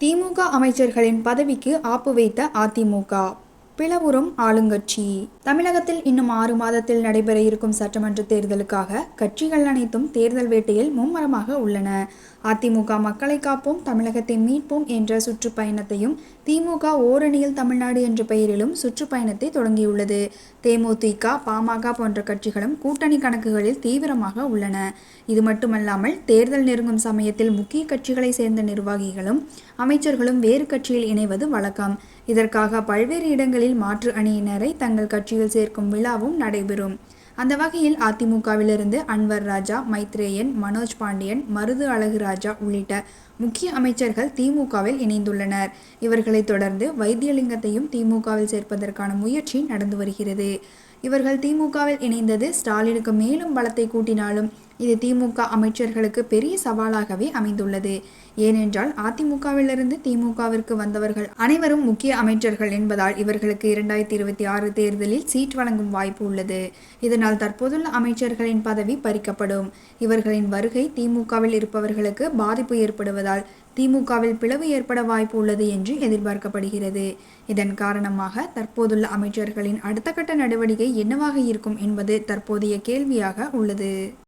திமுக அமைச்சர்களின் பதவிக்கு ஆப்பு வைத்த அதிமுக. பிளவுறும் ஆளுங்கட்சி. தமிழகத்தில் இன்னும் ஆறு மாதத்தில் நடைபெற இருக்கும் சட்டமன்ற தேர்தலுக்காக கட்சிகள் அனைத்தும் தேர்தல் வேட்டையில் மும்முரமாக உள்ளன. அதிமுக மக்களை காப்போம் தமிழகத்தை மீட்போம் என்ற சுற்றுப்பயணத்தையும் திமுக ஓரணியில் தமிழ்நாடு என்ற பெயரிலும் சுற்றுப்பயணத்தை தொடங்கியுள்ளது. தேமுதிக பாமக போன்ற கட்சிகளும் கூட்டணி கணக்குகளில் தீவிரமாக உள்ளன. இது மட்டுமல்லாமல் தேர்தல் நெருங்கும் சமயத்தில் முக்கிய கட்சிகளை சேர்ந்த நிர்வாகிகளும் அமைச்சர்களும் வேறு கட்சியில் இணைவது வழக்கம். இதற்காக பல்வேறு இடங்களில் மாற்று அணியினரை தங்கள் கட்சியில் சேர்க்கும் விழாவும் நடைபெறும். அந்த வகையில் அதிமுகவிலிருந்து அன்வர் ராஜா மைத்ரேயன் மனோஜ் பாண்டியன் மருது அழகுராஜா உள்ளிட்ட முக்கிய அமைச்சர்கள் திமுகவில் இணைந்துள்ளனர். இவர்களைத் தொடர்ந்து வைத்தியலிங்கத்தையும் திமுகவில் சேர்ப்பதற்கான முயற்சி நடந்து வருகிறது. இவர்கள் திமுகவில் இணைந்தது ஸ்டாலினுக்கு மேலும் பலத்தை கூட்டினாலும் இது திமுக அமைச்சர்களுக்கு பெரிய சவாலாகவே அமைந்துள்ளது. ஏனென்றால் அதிமுகவிலிருந்து திமுகவிற்கு வந்தவர்கள் அனைவரும் முக்கிய அமைச்சர்கள் என்பதால் இவர்களுக்கு இரண்டாயிரத்தி இருபத்தி ஆறு தேர்தலில் சீட் வழங்கும் வாய்ப்பு உள்ளது. இதனால் தற்போதுள்ள அமைச்சர்களின் பதவி பறிக்கப்படும். இவர்களின் வருகை திமுகவில் இருப்பவர்களுக்கு பாதிப்பு ஏற்படுவதால் திமுகவில் பிளவு ஏற்பட வாய்ப்பு உள்ளது என்று எதிர்பார்க்கப்படுகிறது. இதன் காரணமாக தற்போதுள்ள அமைச்சர்களின் அடுத்த கட்ட நடவடிக்கை என்னவாக இருக்கும் என்பது தற்போதைய கேள்வியாக உள்ளது.